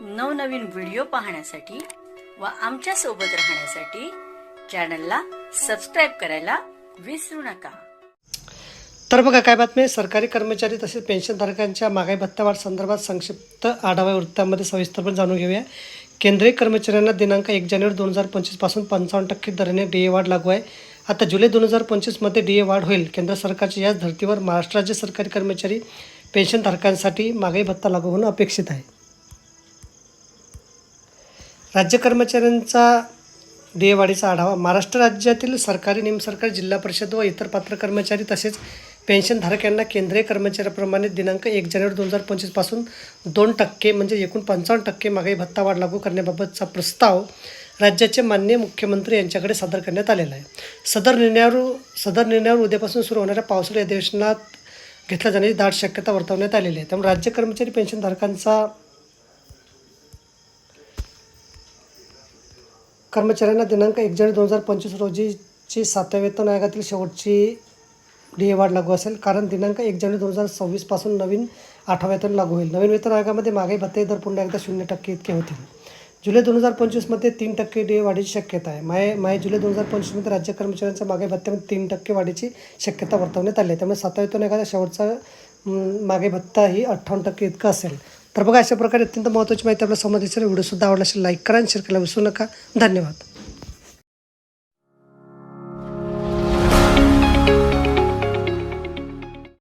नवनवीन व्हिडिओ पाहण्यासाठी व आमच्यासोबत राहण्यासाठी चॅनलला सबस्क्राईब करायला विसरू नका. तर बघा काय बातमी? सरकारी कर्मचारी तसेच पेन्शनधारकांच्या महागाई भत्तावाढ संदर्भात संक्षिप्त आढावा वृत्तामध्ये सविस्तरपणे जाणून घेऊया. केंद्रीय कर्मचाऱ्यांना दिनांक एक जानेवारी दोन हजार पंचवीसपासून पंचावन्न टक्के दराने डी ए वाढ लागू आहे. आता जुलै दोन हजार पंचवीसमध्ये डी ए वाढ होईल. केंद्र सरकारच्या याच धर्तीवर महाराष्ट्र राज्य सरकारी कर्मचारी पेन्शनधारकांसाठी महागाई भत्ता लागू होणं अपेक्षित आहे. राज्य कर्मचाऱ्यांचा देयवाढीचा आढावा. महाराष्ट्र राज्यातील सरकारी निमसरकारी जिल्हा परिषद व इतर पात्र कर्मचारी तसेच पेन्शनधारक यांना केंद्रीय कर्मचाऱ्याप्रमाणे दिनांक एक जानेवारी दोन हजार पंचवीसपासून दोन टक्के म्हणजे एकूण पंचावन्न टक्के महागाई भत्ता वाढ लागू करण्याबाबतचा प्रस्ताव राज्याचे मान्य मुख्यमंत्री यांच्याकडे सादर करण्यात आलेला आहे. सदर निर्णयावर सदर निर्णयावर उद्यापासून सुरू होणाऱ्या पावसाळी अधिवेशनात घेतल्या जाण्याची दाट शक्यता वर्तवण्यात आलेली आहे. त्यामुळे राज्य कर्मचारी पेन्शनधारकांचा कर्मचाऱ्यांना दिनांक एक जानेवारी दोन हजार पंचवीस रोजीची सातव्या वेतन आयोगातील शेवटची डी वाढ लागू असेल. कारण दिनांक एक जानेवारी दोन हजार सव्वीसपासून नवीन आठवा वेतन लागू होईल. नवीन वेतन आयोगामध्ये महागाई भत्ते दर पुन्हा एकदा शून्य टक्के इतके होतील. जुलै दोन हजार पंचवीसमध्ये तीन टक्के डी वाढीची शक्यता आहे. माय माय जुलै दोन हजार पंचवीसमध्ये राज्य कर्मचाऱ्यांच्या महागाई भत्त्यामध्ये तीन टक्के वाढीची शक्यता वर्तवण्यात आली आहे. त्यामुळे सातव्या वेतन आयोगाचा शेवटचा मागे भत्ता ही अठ्ठावन्न टक्के इतका असेल. तर बघा अशा प्रकारे अत्यंत महत्त्वाची माहिती आपल्यासमोर दिसेल व्हिडिओसुद्धा आवडला असेल लाईक करा आणि शेअर करायला विसरू नका. धन्यवाद.